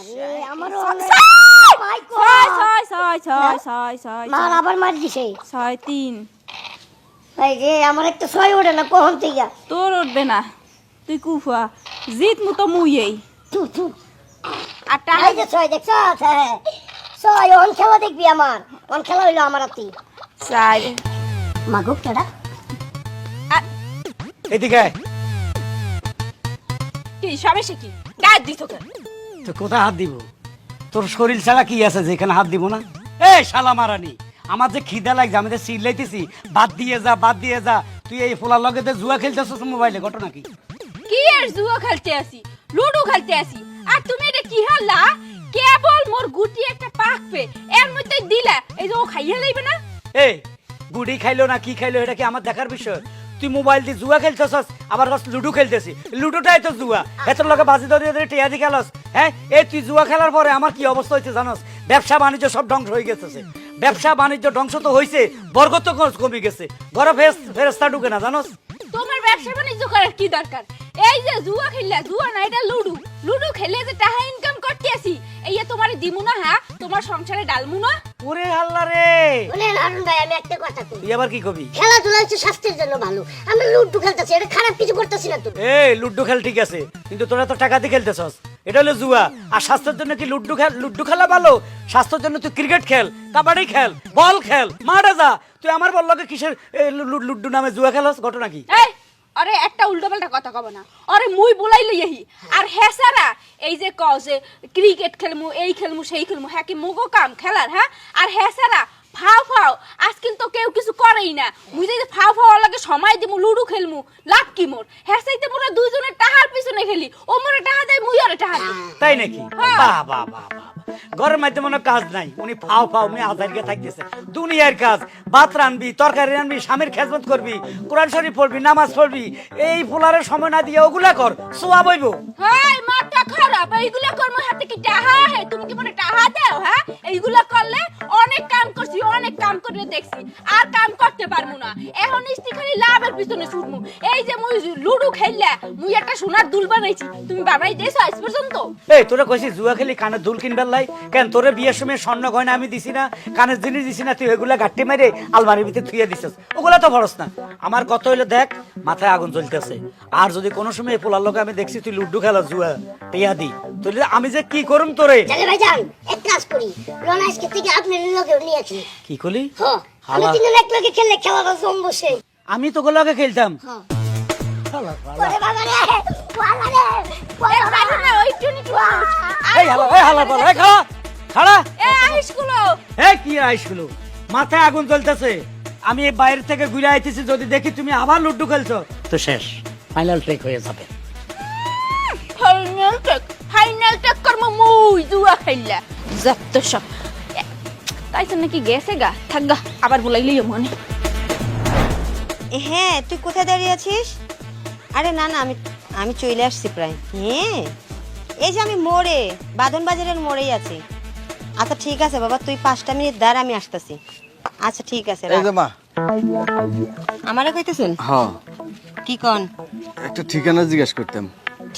আরে আমারও ছয়, অনেক- মাই গড। ছয়, ছয়, ছয়, ছয়, ছয়, ছয়, মার আবার মার দিছে। ছয় তিন। এই যে আমার একটা ছয় ওঠে না কখন থেকে? তোর উঠবে না। তুই কুফা জিত মুইয়েই আর যে ছয় দেখছ হ্যাঁ। ছয় অন খেলা দেখবি আমার। অন খেলা হইল আমার হাতি। চার। মাগুক কেডা এদিকে। কি সমস্যা কি? গায়ে দিত কেন? তো কোথায় হাত দিব? তোর শরীর ছাড়া কি আছে যেখানে হাত দিব না? এ শালা মারানি আমার যে খিদা লাগছে আমি যে চিল্লাইতেছি বাদ দিয়ে যা বাদ দিয়ে যা। তুই এই ফোলার লগে যে জুয়া খেলতেছিস মোবাইলে ঘটনা কি? কি আর জুয়া খেলতে আসি? লুডো খেলতে আসি? আর তুমি এটা কি হাল্লা? কেবল মোর গুটি একটা পাক পে এর মধ্যে দিলা। এই যে ও খাইয়া লইবে না? এই গুড়ি খাইলো না কি খাইলো এটা কি আমার দেখার বিষয়? তুই মোবাইল দিয়ে জুয়া খেলতেছস, আবার বাস লুডো খেলতেছি। লুডোটাই তো জুয়া। এত লোকে বাজি ধরে ধরে টিয়া দি খেলস। হ্যাঁ? এই তুই জুয়া খেলার পরে আমার কি অবস্থা হয়েছে জানোস? ব্যবসা বাণিজ্য সব ধ্বংস হয়ে গেছে ব্যবসা বাণিজ্য ধ্বংস তো হয়েছে বর্গত কমে গেছে। ঘরে ফেস ফেরস্তা ঢুকে না জানোস? তোমার ব্যবসা বাণিজ্য করার কি দরকার? এই যে জুয়া খেললা জুয়া না, এটা লুডু। লুডু খেলে যে টাকা ইনকাম করতে আসি এই তোমার দিমু না হ্যাঁ? তোমার সংসারে ডালমু না? ওরে আল্লাহ রে। ভাই আমি একটা কথা কই। তুই আবার কি কবি? খেলাধুলা হচ্ছে স্বাস্থ্যের জন্য ভালো। আমি লুডু খেলতেছি এটা খারাপ কিছু করতেছি না তো। এই লুড্ডু খেল ঠিক আছে কিন্তু তোরা তো টাকা দিয়ে খেলতেছস। এটা হলো জুয়া। আর স্বাস্থ্যের জন্য কি লুড্ডু খেল লুড্ডু খেলা ভালো? স্বাস্থ্যের জন্য তুই ক্রিকেট খেল কাবাডি খেল বল খেল মাঠে যা। তুই আমার বললকে কিসের এ, লু- লু- লুড্ডু নামে জুয়া খেলস? ঘটনা কি? এই আরে একটা উল্টো পাল্টা কথা কব না। আরে মুই বলাই লইহি আর হেসারা এই যে ক যে ক্রিকেট খেলমু এই খেলমু সেই খেলমু হ্যাঁ কি মুগো কাম খেলার হ্যাঁ? আর হেসারা ফাও ফাও আজ কিন্তু কেউ কিছু করেই না। মুই যে ফাও ফাও লাগে সময় দিমু লুডু খেলমু লাভ কি মোর? হেসাইতে মোরা দুইজনের টাহার পিছনে খেলি ও মোরে টাহা দেয় মুই আরে টাহা দিই। তাই নাকি? হ্যাঁ। বাহ বাহ বাহ। ঘরের মধ্যে মনে কাজ নাই। উনি ফাও ফাও উনি আজারিকে থাকতেছে। দুনিয়ার কাজ। ভাত রানবি তরকারি রানবি স্বামীর খেজমত করবি কোরআন শরীফ পড়বি নামাজ পড়বি এই ফুলারের সময় না দিয়ে ওগুলা কর সোয়া বইব হাই মাথা খারাপ এইগুলা কর্ম হাতে কি টাহা হে তুমি কি মনে টাহা দাও হ্যাঁ? এইগুলা করলে অনেক কাম করছি অনেক কাম করে দেখছি আর কাম করতে পারমু না। এখন ইস্তি খালি লাভের পিছনে ছুটমু। এই যে মুই লুডু খেললা মুই একটা সোনার দুল বানাইছি তুমি বানাই দেছো আজ পর্যন্ত? এই তোরা কইছিস জুয়া খেলি কানের দুল কিনবার লাই কেন তোরে বিয়ের সময় স্বর্ণ গয়না আমি দিছি না কানের জিনিস দিছি না তুই ওগুলা গাট্টি মেরে আলমারির ভিতরে থুয়ে দিছিস। ওগুলা তো ভরস না। আমার কত হইল দেখ মাথায় আগুন জ্বলতেছে। আর যদি কোনো সময় এই পোলার লোকে আমি দেখছি তুই লুড্ডু খেলা জুয়া টিয়া দি তুই আমি যে কি করুম তোরে? চলে ভাই যান এক কাজ করি। রন আজকে থেকে আপনার লোকে নিয়েছি কি কলি হ আমি। তিনজন এক লগে খেললে খেলাটা জমবো সেই আমি তো গোলাকে খেলতাম। হ্যাঁ মাথায় আগুন জ্বলতেছে। আমি বাইরে থেকে ঘুরে আইতেছি যদি দেখি তুমি আবার লুড্ডু খেলছো তো শেষ। ফাইনাল ট্রেক হয়ে যাবে। ফাইনাল টেক ফাইনাল টেক কর্ম মুই জুয়া খেললা। যত সব। এ, তাই তো নাকি গেছে গা থাক গা আবার বলাইলি মনে। হ্যাঁ তুই কোথায় দাঁড়িয়ে আছিস? আরে না না আমি আমি চলে আসছি প্রায়। হ্যাঁ? এই যে আমি মোড়ে বাদন বাজারের মোড়েই আছি। আচ্ছা ঠিক আছে বাবা তুই পাঁচটা মিনিট দাঁড়া আমি আসতেছি। আচ্ছা ঠিক আছে এই যে মা। আমারে কইতেছেন? হ্যাঁ। কি কন? একটা ঠিকানা জিজ্ঞেস করতাম।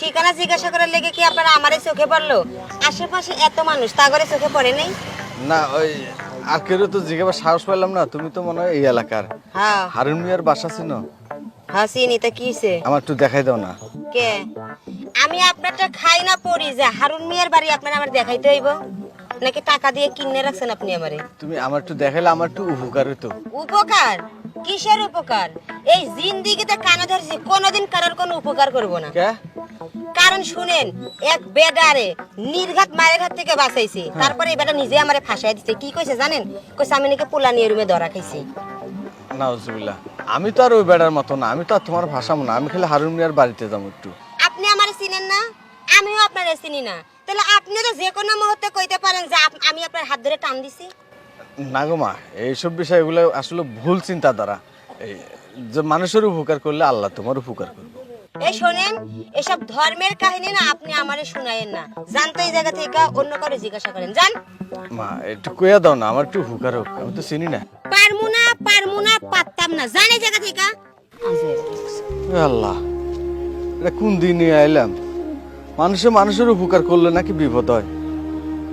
ঠিকানা জিজ্ঞাসা করার লেগে কি আপনারা আমারে চোখে পড়ল? আশেপাশে এত মানুষ তা করে চোখে পড়ে নাই? না ওই আর কেউ তো জিজ্ঞাসা সাহস পেলাম না তুমি তো মনে হয় এই এলাকার। হ্যাঁ। হারুন মিয়ার বাসা ছিল। হ্যাঁ তা আমার একটু দেখাই দাও না। কে? আমি আপনারটা খাই না পড়ি যে হারুন মিয়ার বাড়ি আপনার আমার দেখাইতে হইব। নাকি টাকা দিয়ে কিনে রাখছেন আপনি আমারে? তুমি আমার একটু দেখাইলে আমার একটু উপকার হতো উপকার? কিসের উপকার? এই জিন্দিগিতে কানে ধরছি কোনোদিন কারোর কোনো উপকার করব না। কে? কারণ শুনেন এক বেডারে নির্ঘাত মায়ের হাত থেকে বাঁচাইছি। তারপরে এই বেটা নিজে আমারে ফাঁসাই দিছে। কি কইছে জানেন? কইছে আমি নাকি পোলা নিয়ে রুমে ধরা খাইছি। নাউজুবিল্লাহ। আমি তো আর ওই বেড়ার মতো না আমি তো আর তোমার ভাষাম না আমি খালি হারুন মিয়ার বাড়িতে যাব একটু। আপনি আমারে চিনেন না? আমিও আপনারে চিনি না। তাহলে আপনি তো যে কোনো মুহূর্তে কইতে পারেন যে আমি আপনার হাত ধরে টান দিছি। না গো মা এইসব বিষয়গুলো আসলে ভুল চিন্তাধারা। এই যে মানুষের উপকার করলে আল্লাহ তোমার উপকার করবে। এই শোনেন এসব ধর্মের কাহিনী না আপনি আমারে শুনায়েন না। জানতো এই জায়গা থেকে অন্য কারও জিজ্ঞাসা করেন। জান মা একটু কইয়া দাও না আমার একটু উপকার হোক আমি তো চিনি না। পারমু না পারমু না পারতাম না। জান জায়গা থেকে? আল্লাহ এটা কোন দিন আইলাম? মানুষে মানুষের উপকার করলে নাকি বিপদ হয়।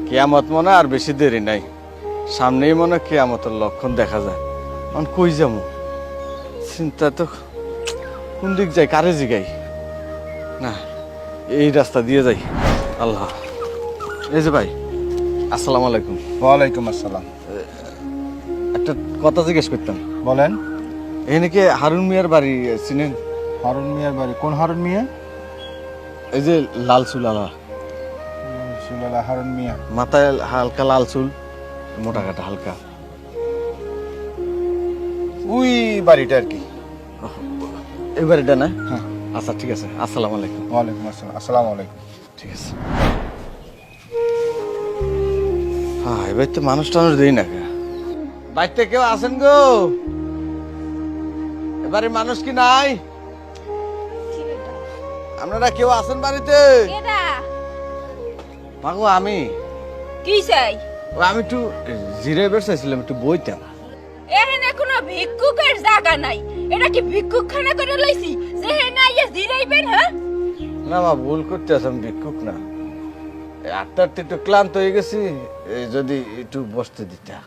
কেয়ামত মনে আর বেশি দেরি নাই। সামনেই মনে কেয়ামতের লক্ষণ দেখা যায়। এখন কই যাব? চিন্তা তো কোন দিক যাই কারে জিগাই? না এই রাস্তা দিয়ে যাই। আল্লাহ। এই যে ভাই আসসালামু আলাইকুম। ওয়ালাইকুম আসসালাম। কথা জিজ্ঞেস করতাম। বলেন। এখানে কি হারুন মিয়ার বাড়ি চিনেন? হারুন মিয়ার বাড়ি। কোন হারুন মিয়া? এই যে লাল চুল আলা। সুলালা হারুন মিয়া। মাথায় হালকা লাল চুল মোটা কাটা হালকা। ওই বাড়িটা আর কি। এই বাড়িটা না? হ্যাঁ। আচ্ছা ঠিক আছে। আসসালামু আলাইকুম। ওয়ালাইকুম আসসালাম। আসসালামু আলাইকুম। ঠিক আছে। হ্যাঁ এবার তো মানুষ টানুষ দেই না বাড়িতে কেউ আছেন গো? এবারে মানুষ কি নাই? আপনারা কেউ আছেন বাড়িতে? মাগো আমি। কি চাই আমি একটু জিরে বেড়াইছিলাম একটু বইতাম এখানে কোনো ভিক্ষুকের জায়গা নাই। এটা কি ভিক্ষুক খানা করে লইছি? যে না ইয়ে জিরাইবেন হ্যাঁ? না মা ভুল করতে আছেন ভিক্ষুক না। আটটা একটু ক্লান্ত হয়ে গেছি যদি একটু বসতে দিতা।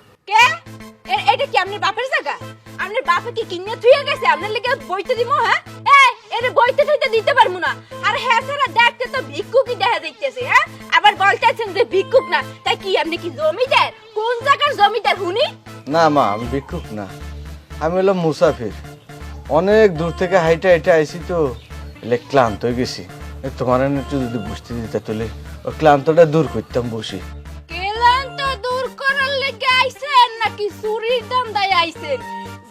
কে আপনার বাপের জায়গা? আপনার বাপে কি কিনে থুয়ে গেছে? আপনার লেগে বইতে দিব হ্যাঁ? এর বইতে দিতে না। আর হ্যাঁ সারা দেখতে তো হ্যাঁ? আবার যে না। তাই কি আপনি কি জমিদার? কোন জায়গার জমিদার হুনি? না, মা, আমি ভিক্ষুক না। আমি হলাম মুসাফির। অনেক দূর থেকে হাইটা হাইটা আইছি তো এলে ক্লান্ত হয়ে গেছি। তোমার একটু যদি বসতে দিতে, তাহলে ওই ক্লান্তটা দূর করতাম বসে। নাকি চুরির দান্দায় আইছেন।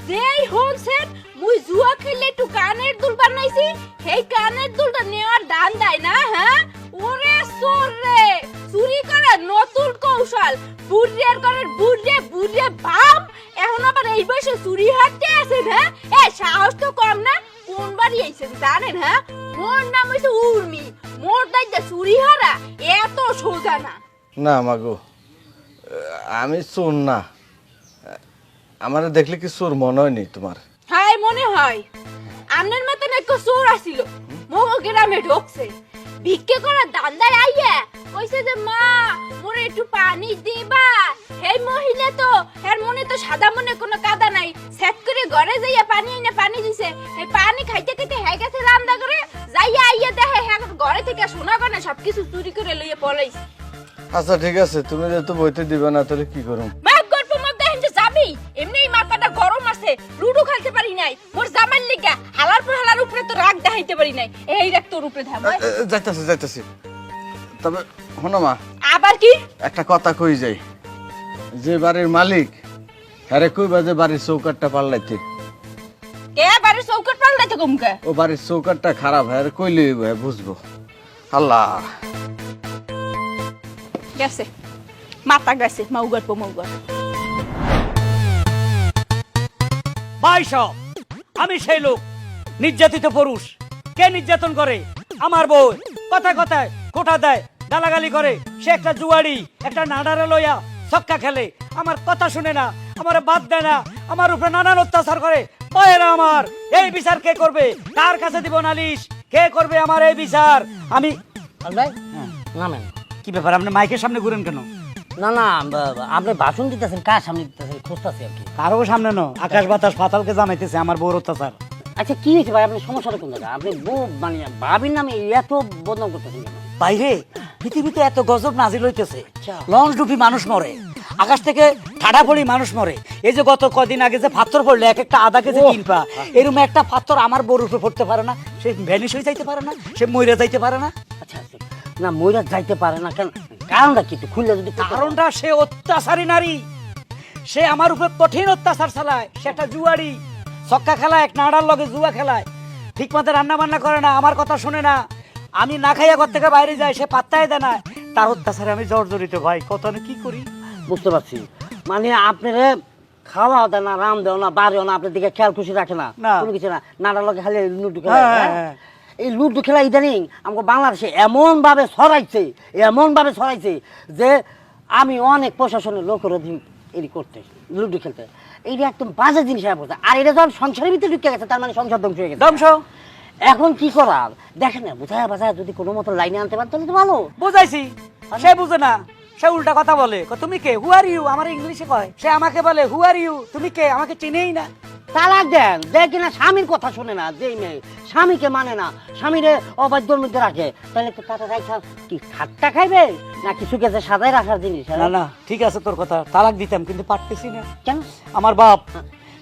যেই হনছেন, মুই জুয়া খেলে একটু কানের দুল বানাইছি, সেই কানের দুলটা নেওয়ার দান দেয় না হ্যাঁ? ওরে সোর রে! চুরি করার নতুন কৌশল, বুড়িয়ার করার বুড়িয়ে বুড়িয়ে বাপ, এখন আবার এই বয়সে চুরি হাঁটতে আছেন হ্যাঁ? এ, সাহস তো কম না, কোন বাড়ি আইছেন জানেন হ্যাঁ? মোর নাম হইছে উর্মি, মোর দাইতে চুরি হারা, এত সোজা না। না, মাগো আমি চোর না। আমার দেখলে কি চোর মনে হয়নি তোমার? হাই মনে হয়। আপনার মতন এক চোর আসিল। মগো গ্রামে ঢুকছে। ভিক্ষে করে দান্দায় আইয়া কইছে যে মা মোরে একটু পানি দিবা। এই মহিলা তো এর মনে তো সাদা মনে কোনো কাদা নাই। সেট করে ঘরে যাইয়া পানি এনে পানি দিছে। এই পানি খাইতে খাইতে হ্যাঁ গেছে রান্দা করে যাইয়া আইয়া দেখে হ্যাঁ ঘরে থেকে সোনা গনে সবকিছু চুরি করে লইয়া পলাইছে। আচ্ছা ঠিক আছে। তুমি যেহেতু বইতে দিবে না তাহলে কি করুম? মাপ আছে? লুডু খেলতে পারি নাই। মোর জামার লিগা হালার পর হালার উপরে তো রাগ দেখাইতে পারি নাই। এই রাগ তোর উপরে ধাম। যাইতাছি যাইতাছি। তবে শোনো মা আবার কি? একটা কথা কই যাই। যে বাড়ির মালিক হ্যারে কই বাজে বাড়ির চৌকাটটা পাল্লাইতে। কে বাড়ির চৌকট পাল্টাইতে কমকে? ও বাড়ির চৌকাটটা খারাপ হ্যাঁ কইলে হ্যাঁ বুঝব। আল্লাহ। গেছে। মাথা গেছে মৌগর পো মৌগর ভাই সব আমি সেই লোক নির্যাতিত পুরুষ। কে নির্যাতন করে? আমার বউ। কথায় কথায় কোঠা দেয় গালাগালি করে। সে একটা জুয়ারি একটা নাডারে লইয়া ছক্কা খেলে। আমার কথা শুনে না আমার বাদ দেয় না আমার উপরে নানান অত্যাচার করে। পায়েরা আমার? এই বিচার কে করবে? কার কাছে দিব নালিশ? কে করবে আমার এই বিচার? আমি ভাই নামেন। কি ব্যাপার? আপনি মাইকের সামনে ঘুরেন কেন? না না আপনি ভাষণ দিতেছেন কার সামনে দিতেছেন? খুঁজতেছি আর কি। কারও সামনে ন আকাশ বাতাস পাতালকে জানাইতেছে আমার বউর অত্যাচার। আচ্ছা কি হয়েছে ভাই? আপনি সমস্যাটা কোন আপনি বউ মানে ভাবির নামে এত বদনাম করতেছেন বাইরে পৃথিবীতে এত গজব নাজিল হইতেছে। আচ্ছা। লঞ্চ ডুবি মানুষ মরে আকাশ থেকে ঠাডা পড়ি মানুষ মরে। এই যে গত কদিন আগে যে পাথর পড়লে এক একটা আধা কেজি কিনপা এরকম একটা পাথর আমার বউর উপরে পড়তে পারে না। সে ভ্যানিশ হয়ে যাইতে পারে না সে ময়রা যাইতে পারে না। আচ্ছা আচ্ছা। না ময়রা যাইতে পারে না কেন? কারণটা কি একটু খুললে যদি কারণটা সে অত্যাচারী নারী। সে আমার উপরে কঠিন অত্যাচার চালায়। সে একটা জুয়ারি ছক্কা খেলায় এক নাড়ার লগে জুয়া খেলায়। ঠিক মতো রান্না বান্না করে না আমার কথা শুনে না। আমি না খাইয়া ঘর থেকে বাইরে যাই সে পাত্তাই দেয় না। তার অত্যাচারে আমি জর্জরিত ভাই। কত আমি কি করি? বুঝতে পারছি। মানে আপনারা খাওয়া দেয় না রাম দেও না বাড়িও না আপনার দিকে খেয়াল খুশি রাখে না। কোনো কিছু না। নানার লগে খালি লুডু খেলা হ্যাঁ, হ্যাঁ? হ্যাঁ। এই লুডু খেলা ইদানিং আমাকে বাংলাদেশে এমন ভাবে ছড়াইছে এমন ভাবে ছড়াইছে যে আমি অনেক প্রশাসনের লোকের অধীন এটি করতে লুডু খেলতে। এইটা একদম বাজে জিনিস হয়ে পড়ছে। আর এটা যখন সংসারের ভিতরে ঢুকে গেছে তার মানে সংসার ধ্বংস হয়ে গেছে। ধ্বংস। এখন কি করার? দেখেন না বোঝায় বাজায় যদি কোনো মতো লাইনে আনতে পারেন তাহলে তো ভালো। বুঝাইছি। সে বুঝে না। সে উল্টা কথা বলে। তুমি কে? হু আর ইউ আমার ইংলিশে কয় সে আমাকে বলে হু আর ইউ তুমি কে? আমাকে চিনেই না। তালাক দেন। দেখ কিনা স্বামীর কথা শুনে না যেই মেয়ে স্বামীকে মানে না স্বামীরে অবাধ্যর মধ্যে রাখে। তাহলে তো তারা রাখা কি ঠাট্টা খাইবে? না কিছু গেছে সাদাই রাখার জিনিস না না ঠিক আছে তোর কথা তালাক দিতাম কিন্তু পারতেছি না। কেন? আমার বাপ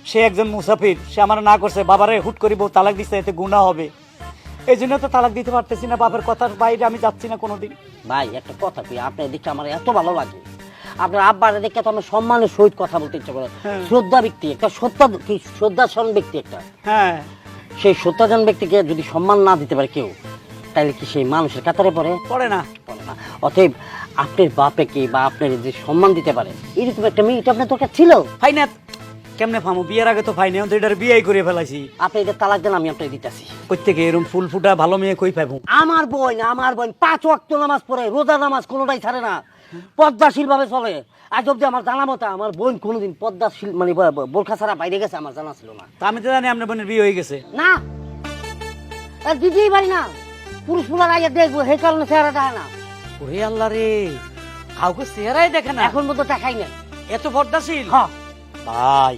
সে একজন মুসাফির সে আমার না করছে বাবারে হুট করি বউ তালাক দিচ্ছে এতে গুণা হবে। এই জন্য তো তালাক দিতে পারতেছি না বাপের কথার বাইরে আমি যাচ্ছি না কোনোদিন। ভাই একটা কথা কি আপনার দেখে আমার এত ভালো লাগে। আপনার আব্বার দেখে তো আমার সম্মানের সহিত কথা বলতে ইচ্ছা করে। হ্যাঁ। শ্রদ্ধা ব্যক্তি একটা শ্রদ্ধা কি শ্রদ্ধাশন ব্যক্তি একটা। হ্যাঁ। সেই শ্রদ্ধাজন ব্যক্তিকে যদি সম্মান না দিতে পারে কেউ তাহলে কি সেই মানুষের কাতারে পড়ে? পড়ে না। পড়ে না। অতএব আপনার বাপেকে বা আপনার যে সম্মান দিতে পারে এরকম একটা মেয়ে এটা আপনার দরকার ছিল? ফাই না কেমনে ফামু? বিয়ের আগে তো ফাই না এটার বিয়ে করে ফেলাইছি। আপনি এটা তালাক দেন আমি আপনাকে দিতেছি। প্রত্যেকে এরকম ফুল ফুটা ভালো মেয়ে কই পাবো আমার বোন আমার বোন পাঁচ ওয়াক্ত নামাজ পড়ে রোজা নামাজ কোনোটাই ছাড়ে না। পদ্মাশীল ভাবে চলে। আজ অব্দি আমার জানা মতো আমার বোন কোনোদিন পদ্মাশীল মানে বোরখা ছাড়া বাইরে গেছে আমার জানা ছিল না। তা আমি তো জানি আপনার বোনের বিয়ে হয়ে গেছে। না। দিতেই পারি না। পুরুষ পুলার আগে দেখব সেই কারণে চেহারাটা হয় না। ওরে আল্লাহ রে কাউকে চেহারাই দেখে না? এখন মতো দেখাই না এত পর্দাশীল হ্যাঁ। ভাই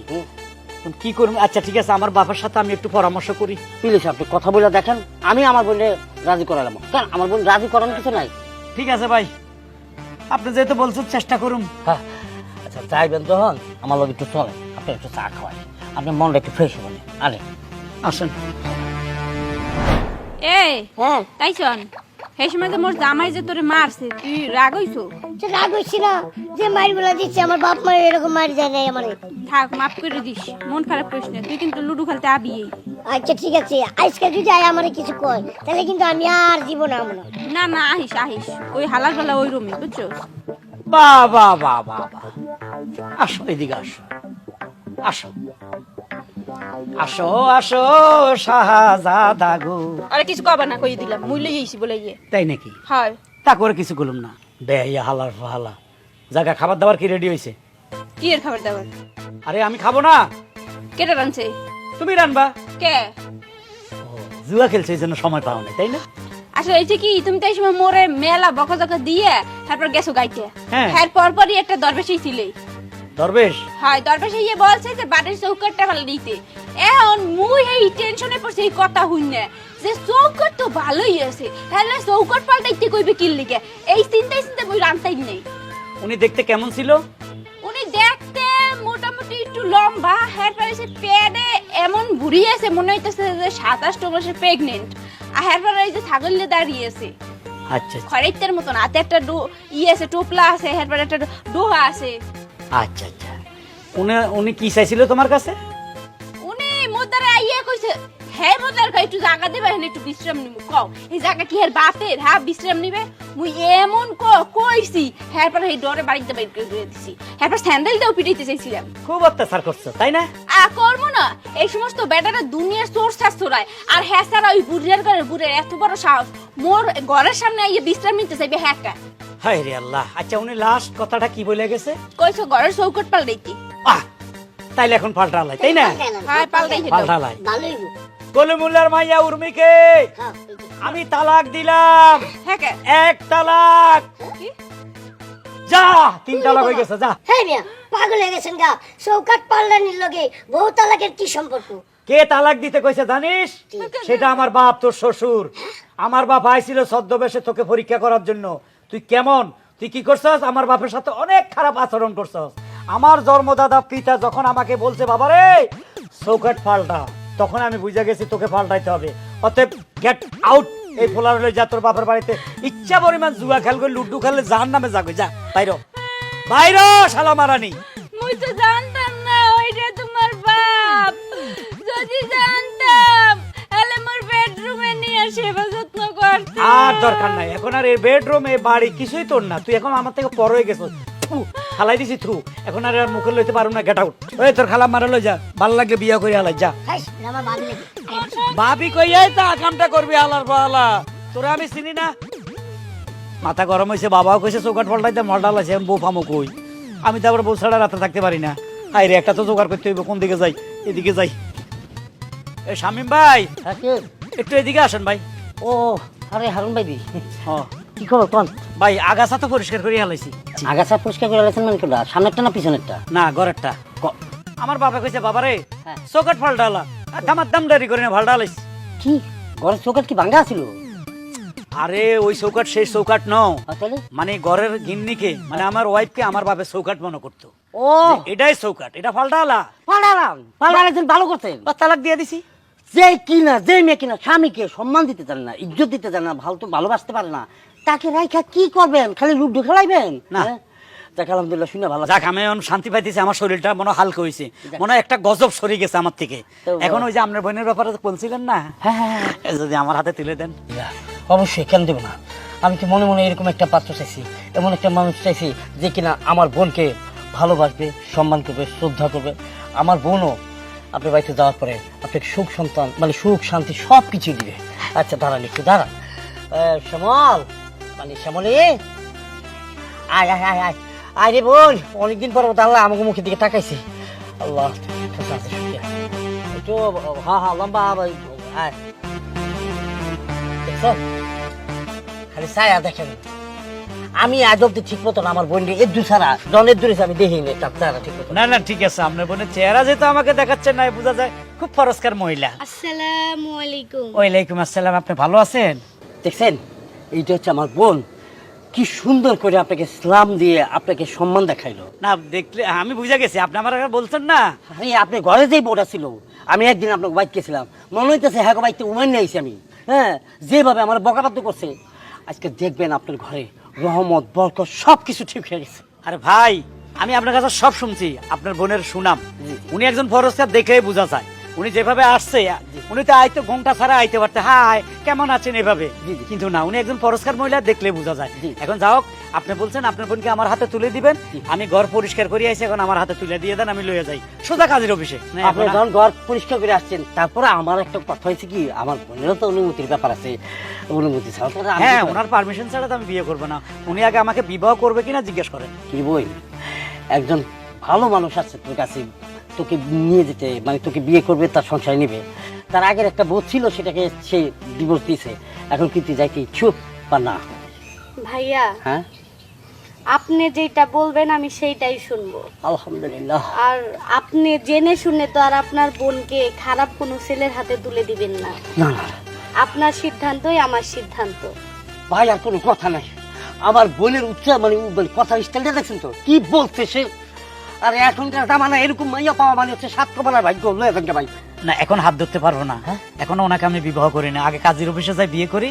কি করব? আচ্ছা ঠিক আছে আমার বাবার সাথে আমি একটু পরামর্শ করি। প্লিজ আপনি কথা বলে দেখেন আমি আমার বোনে রাজি করালাম। কেন? আমার বোন রাজি করানোর কিছু নাই। ঠিক আছে ভাই। আপনি যেহেতু বলছেন চেষ্টা করুন। হ্যাঁ আচ্ছা চাইবেন তখন আমার লোক একটু চলে আপনি একটু চা খাওয়াই আপনি মনটা একটু ফ্রেশ হবেন। আরে। আসেন। এই হ্যাঁ। তাই শোন। সেই সময় তো মোর জামাই যে তোরে মারছে তুই রাগ হইছো? রাগ হচ্ছি না যে মারি বলা দিচ্ছে আমার বাপ মায়ের এরকম মারি যায় নাই আমার। থাক মাফ করে দিস মন খারাপ করিস না তুই কিন্তু লুডু খেলতে আবি আচ্ছা ঠিক আছে আজকে যদি আয় আমার কিছু কয় তাহলে কিন্তু আমি আর দিব না। আমরা না না আহিস আহিস ওই হালার বেলা ওই রুমে বুঝছ বা বা বা বা বা আসো এদিকে আসো। আসো। আসো আসো শাহজাদা গো আরে কিছু কবা না কই দিলাম। মুই লই আইছি বলে ইয়ে তাই নাকি? হয়। তা করে কিছু করলাম না। বেয়া হালার হালা জায়গা খাবার দাবার কি রেডি হয়েছে কি এর খাবার দাবার আরে আমি খাব না। কেটে রানছে? তুমি রানবা। কে? জুয়া খেলছে এই জন্য সময় পাও না তাই না? আসলে এই যে কি তুমি তো এই সময় মোরে মেলা বকা জকা দিয়ে তারপর গেছো গাইতে। হ্যাঁ। হ্যাঁ পরপরই একটা দরবেশই ছিলে দরবেশ? হয় দরবেশ ইয়ে বলছে যে বাড়ির চৌকাটটা ভালো দিতে। এখন মুই এই টেনশনে পড়ছে এই কথা হইনে যে চৌকাট তো ভালোই আছে তাহলে চৌকাট পাল্টাইতে কইবে কি লিগে? এই চিন্তাই চিন্তা বই রান্তাই নেই। উনি দেখতে কেমন ছিল? উনি দেখতে মোটামুটি একটু লম্বা হেয়ার পালিশে পেটে এমন বুড়ি আছে মনে হইতেছে যে সাতাশ মাসে প্রেগনেন্ট আর হেয়ার এই যে ছাগল দাঁড়িয়ে আছে। আচ্ছা আচ্ছা, খরেইতের মতন হাতে একটা ডো ই আছে টোপলা আছে হেয়ার একটা ডোহা আছে। আচ্ছা আচ্ছা। উনি উনি কি চাইছিল তোমার কাছে? মোদারে আইয়া কইছে হ্যাঁ মোদার কই একটু জায়গা দেবে হেন একটু বিশ্রাম নিব কও এই জায়গা কি আর বাপের হ্যাঁ বিশ্রাম নিবে? মুই এমন ক কইছি হ্যাঁ পর এই ডরে বাড়িতে বাইর করে দিয়ে দিছি। হ্যাঁ পর স্যান্ডেল দিয়েও পিটাইতে চাইছিলাম। খুব অত্যাচার করছ তাই না? আ করব না। এই সমস্ত বেটারা দুনিয়ার সোর্স শাস্ত্রায় আর হ্যাঁ স্যার ওই বুড়িয়ার ঘরের বুড়ের এত বড় সাহস। মোর ঘরের সামনে আইয়ে বিশ্রাম নিতে চাইবে হ্যাঁ হায় রে আল্লাহ আচ্ছা উনি লাস্ট কথাটা কি বলে গেছে? কইছো ঘরের চৌকট পাল্টাইতে। আহ তাইলে এখন পাল্টালাই তাই না? হ্যাঁ পাল্টালাই। ভালোই গো। কলিমুল্লার মাইয়া উর্মিকে হ্যাঁ। আমি তালাক দিলাম। হ্যাঁ কা? এক তালাক? যা তিন তালাক হয়ে গেছে যা। মিয়া পাগল হয়ে গেছেন গা। চৌকাট পাল্লানির লগে বউ তালাকের কি সম্পর্ক? কে তালাক দিতে কইছে জানিস? সেটা আমার বাপ তোর শ্বশুর। আমার বাপ আইছিল ছদ্মবেশে তোকে পরীক্ষা করার জন্য। তুই কেমন? তুই কি করছস? আমার বাপের সাথে অনেক খারাপ আচরণ করছস। আমার জন্মদাদা পিতা যখন আমাকে বলছে বাবারে চৌকাট পাল্টা। তখন আমি বুঝে গেছি তোকে পাল্টাইতে হবে। অতএব গেট আউট এই ফোলার হলে যা তোর বাপের বাড়িতে ইচ্ছা পরিমাণ জুয়া খেল খেলবে লুডু খেললে জাহান নামে যাবে। যা বাইর। বাইর শালা মারানি মুই তো জানতাম না ওইটা তোমার বাপ। যদি জানতাম তাহলে মোর বেডরুমে নিয়ে সেবা যত্ন করতে আর দরকার নাই এখন আর এই বেডরুম বাড়ি কিছুই তোর না। তুই এখন আমার থেকে পর হয়ে গেছিস। থু, খালাই দিছি থু এখন আর আর মুখে লইতে পারব না গেট আউট ওই তোর খালা মারা লই যা ভালো লাগলে বিয়া করে আলাই যা। ভাবি কইয়াই তা কামটা করবি আলার পালা তোরা আমি চিনি না। মাথা গরম হয়েছে বাবাও কইছে চৌকাট পাল্টাইতে মলডাল আছে বউ ফামো কই। আমি তো আবার বউ ছাড়া রাতে থাকতে পারি না। হাই রে একটা তো জোগাড় করতে হইব কোন দিকে যাই? এদিকে যাই। এ শামিম ভাই হ্যাঁ একটু এদিকে আসেন ভাই। ও আরে হারুন ভাই দি ও। কি খবর কোন? ভাই আগাছা তো পরিষ্কার করে হালাইছি আগাছা পরিষ্কার করে রাখছেন মানে কোনটা? সামনেরটা না পিছনেরটা? না ঘরেরটা। আমার বাবা কইছে বাবা রে হ্যাঁ। চৌকাট ফাল্টালা আমার দাম দারি করে না ফাল্টা হালাইছি কি? ঘরের চৌকাট কি ভাঙ্গা ছিল আরে ওই চৌকাট সেই চৌকাট ন মানে ঘরের গিন্নিকে মানে আমার ওয়াইফকে আমার বাপে চৌকাট মনে করতো। ও! এটাই চৌকাট এটা ফাল্টালা পাল্টালাম পাল্টালাম ভালো করছেন তালাক দিয়ে দিছি। যে কিনা যে মেয়ে কিনা স্বামীকে সম্মান দিতে জানে না ইজ্জত দিতে জানে না ভালো তো ভালোবাসতে পারে না। তাকে রাইখা কি করবেন? খালি লুডু খেলাইবেন? না। হ্যাঁ? যাক আলহামদুলিল্লাহ শুনে ভালো যাক আমি এখন শান্তি পাইতেছি আমার শরীরটা মনে হালকা হয়েছে মনে একটা গজব সরে গেছে আমার থেকে। এখন ওই যে আপনার বোনের ব্যাপারে বলছিলেন না? হ্যাঁ হ্যাঁ হ্যাঁ। যদি আমার হাতে তুলে দেন। অবশ্যই কেন দেবো না? আমি তো মনে মনে এরকম একটা পাত্র চাইছি? এমন একটা মানুষ চাইছি যে কিনা আমার বোনকে ভালোবাসবে সম্মান করবে শ্রদ্ধা করবে। আমার বোনও আপনি বাড়িতে যাওয়ার পরে আপনাকে সুখ সন্তান মানে সুখ শান্তি সব কিছু দিবে। আচ্ছা দাঁড়ান একটু দাঁড়ান। আহ, শ্যামল! মানে শ্যামলি আয় আয় আয় আয়। আয় রে বোন অনেকদিন পর আল্লাহ আমাকে মুখের দিকে তাকাইছে। আল্লাহ। একটু হ্যাঁ হ্যাঁ লম্বা আয়। দেখছেন খালি ছায়া দেখেন আমি আজ অব্দি ঠিক মতন আমার বোনকে ছাড়া আমি দেখিনি তার ঠিক না না ঠিক আছে আপনার বোনের চেহারা যেহেতু আমাকে দেখাচ্ছেন না বোঝা যায় খুব ফরস্কার মহিলা। আসসালামু আলাইকুম। ওয়ালাইকুম আসসালাম আপনি ভালো আছেন? দেখছেন? এইটা হচ্ছে আমার বোন। কি সুন্দর করে আপনাকে সালাম দিয়ে আপনাকে সম্মান দেখাইলো। না দেখলে আমি বুঝে গেছি আপনি আমার বলছেন না। আরে আপনি ঘরে যেই বউটা ছিল আমি একদিন আপনাকে বাইক গেছিলাম। মনে হইতেছে হ্যাঁ বাইকতে উমেন নিয়েছি আমি। হ্যাঁ যেভাবে আমার বকাবাদ্য করছে। আজকে দেখবেন আপনার ঘরে রহমত বরকত সব কিছু ঠিক হয়ে গেছে। আরে ভাই আমি আপনার কাছে সব শুনছি আপনার বোনের সুনাম। উনি একজন ফরস্কার দেখেই বোঝা যায়। উনি যেভাবে আসছে উনি তো আইতে ঘণ্টা ছাড়া আইতে পারতে। হাই কেমন আছেন এভাবে। কিন্তু না উনি একজন পরিষ্কার মহিলা দেখলে বোঝা যায়। এখন যাও আপনি বলছেন আপনার বোনকে আমার হাতে তুলে দিবেন। আমি ঘর পরিষ্কার করে আইছি এখন আমার হাতে তুলে দিয়ে দেন আমি লইয়া যাই। সোজা কাজের অফিসে। আপনি যখন ঘর পরিষ্কার করে আসছেন তারপরে আমার একটা কথা হয়েছে কি আমার বোনেরও তো অনুমতির ব্যাপার আছে অনুমতি ছাড়া হ্যাঁ ওনার পারমিশন ছাড়া তো আমি বিয়ে করব না। উনি আগে আমাকে বিবাহ করবে কিনা জিজ্ঞেস করেন। কি বই? একজন ভালো মানুষ আছে তোর কাছে তোকে নিয়ে যেতে মানে তোকে বিয়ে করবে তার সংসার নেবে। তার আগের একটা বোধ ছিল সেটাকে সে ডিভোর্স দিয়েছে। এখন কিন্তু যাইতে ইচ্ছুক বা না? ভাইয়া হ্যাঁ? আপনি যেটা বলবেন আমি সেইটাই শুনব। আলহামদুলিল্লাহ। আর আপনি জেনে শুনে তো আর আপনার বোনকে খারাপ কোনো ছেলের হাতে তুলে দিবেন না। না না। আপনার সিদ্ধান্তই আমার সিদ্ধান্ত। ভাই আর কোনো কথা নাই। আমার বোনের উচ্চ মানে মানে কথা স্টাইলটা দেখছেন তো? কি বলছে সে? আর এখনকার জামানা এরকম মাইয়া পাওয়া মানে হচ্ছে সাত কপালার ভাগ্য হলো এখনকার ভাই। না এখন হাত ধরতে পারব না হ্যাঁ? এখন ওনাকে আমি বিবাহ করি না। আগে কাজের অফিসে যাই বিয়ে করি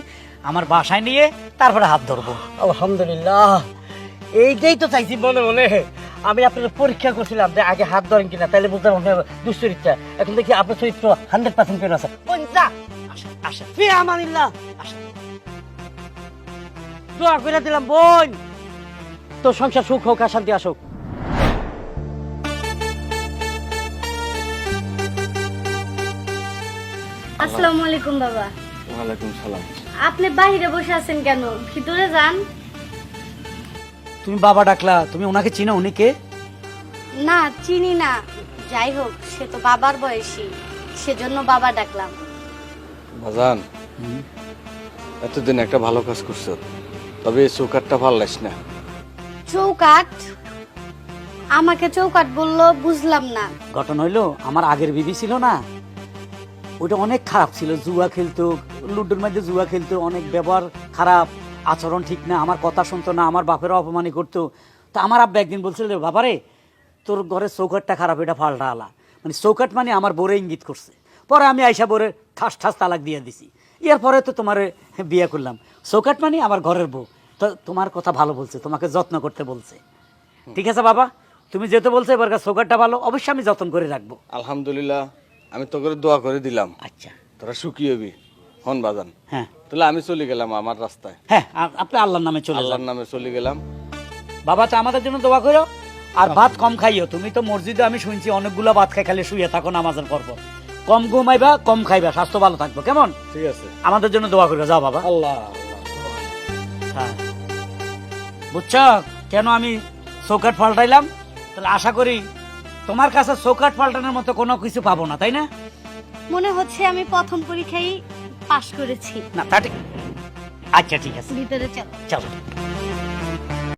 আমার বাসায় নিয়ে তারপরে হাত ধরবো। আলহামদুলিল্লাহ। এইটাই তো চাইছি মনে মনে। আমি আপনার পরীক্ষা করছিলাম যে আগে হাত ধরেন কিনা তাহলে বুঝতে আপনার দুশ্চরিত্রা। এখন দেখি আপনার চরিত্র হান্ড্রেড পার্সেন্ট পেন আছে। পঞ্চা! আসেন আসেন। ফি আমানিল্লাহ দোয়া করে দিলাম বোন। তোর সংসার সুখ হোক আর শান্তি আসুক। আসসালামু আলাইকুম বাবা। ওয়ালাইকুম সালাম। আপনি বাইরে বসে আছেন কেন? ভিতরে যান। তুমি বাবা ডাকলা তুমি ওনাকে চিনো? উনি কে? না চিনি না। যাই হোক সে তো বাবার বয়সী। সেজন্য বাবা ডাকলাম। বাজান এতদিন একটা ভালো কাজ করছ তবে এই চৌকাটটা ভালো লাইস না। চৌকাট আমাকে চৌকাট বলল বুঝলাম না। ঘটনা হইল আমার আগের বিবি ছিল না? ওইটা অনেক খারাপ ছিল জুয়া খেলতো লুডোর মধ্যে জুয়া খেলতো অনেক ব্যবহার খারাপ আচরণ ঠিক না আমার কথা শুনতো না আমার বাপেরও অপমানি করতো। তা আমার আব্বা একদিন বলছিল "রে বাবারে তোর ঘরের চৌকাটটা খারাপ এটা ফাল্টা আলা। মানে চৌকাট মানে আমার বোরে ইঙ্গিত করছে। পরে আমি আইসা বোরে ঠাস ঠাস তালাক দিয়ে দিছি। এর পরে তো তোমার বিয়ে করলাম। চৌকাট মানে আমার ঘরের বউ। তো তোমার কথা ভালো বলছে তোমাকে যত্ন করতে বলছে। ঠিক আছে বাবা? তুমি যেহেতু বলছো এবার চৌকাটটা ভালো অবশ্যই আমি যত্ন করে রাখব। আলহামদুলিল্লাহ। আমি তো করে দোয়া করে দিলাম। আচ্ছা। তোরা সুখী হবি। হন বাজান। হ্যাঁ। তাহলে আমি চলে গেলাম আমার রাস্তায়। হ্যাঁ আপনি আল্লাহর নামে চলে আল্লাহর নামে চলে গেলাম। বাবা তো আমাদের জন্য দোয়া করো। আর ভাত কম খাইও। তুমি তো মসজিদে আমি শুনছি অনেকগুলো ভাত খাই খালি শুয়ে থাকো নামাজের পর পর। কম ঘুমাইবা কম খাইবা স্বাস্থ্য ভালো থাকব। কেমন? ঠিক আছে। আমাদের জন্য দোয়া করবে যাও বাবা। আল্লাহ। হ্যাঁ। বুঝছ? কেন আমি চৌকাট পাল্টাইলাম? তাহলে আশা করি তোমার কাছে চৌকাট পাল্টানোর মতো কোনো কিছু পাবো না তাই না? মনে হচ্ছে আমি প্রথম পরীক্ষায় পাশ করেছি। না তা ঠিক। আচ্ছা ঠিক আছে। ভিতরে চলো। চলো।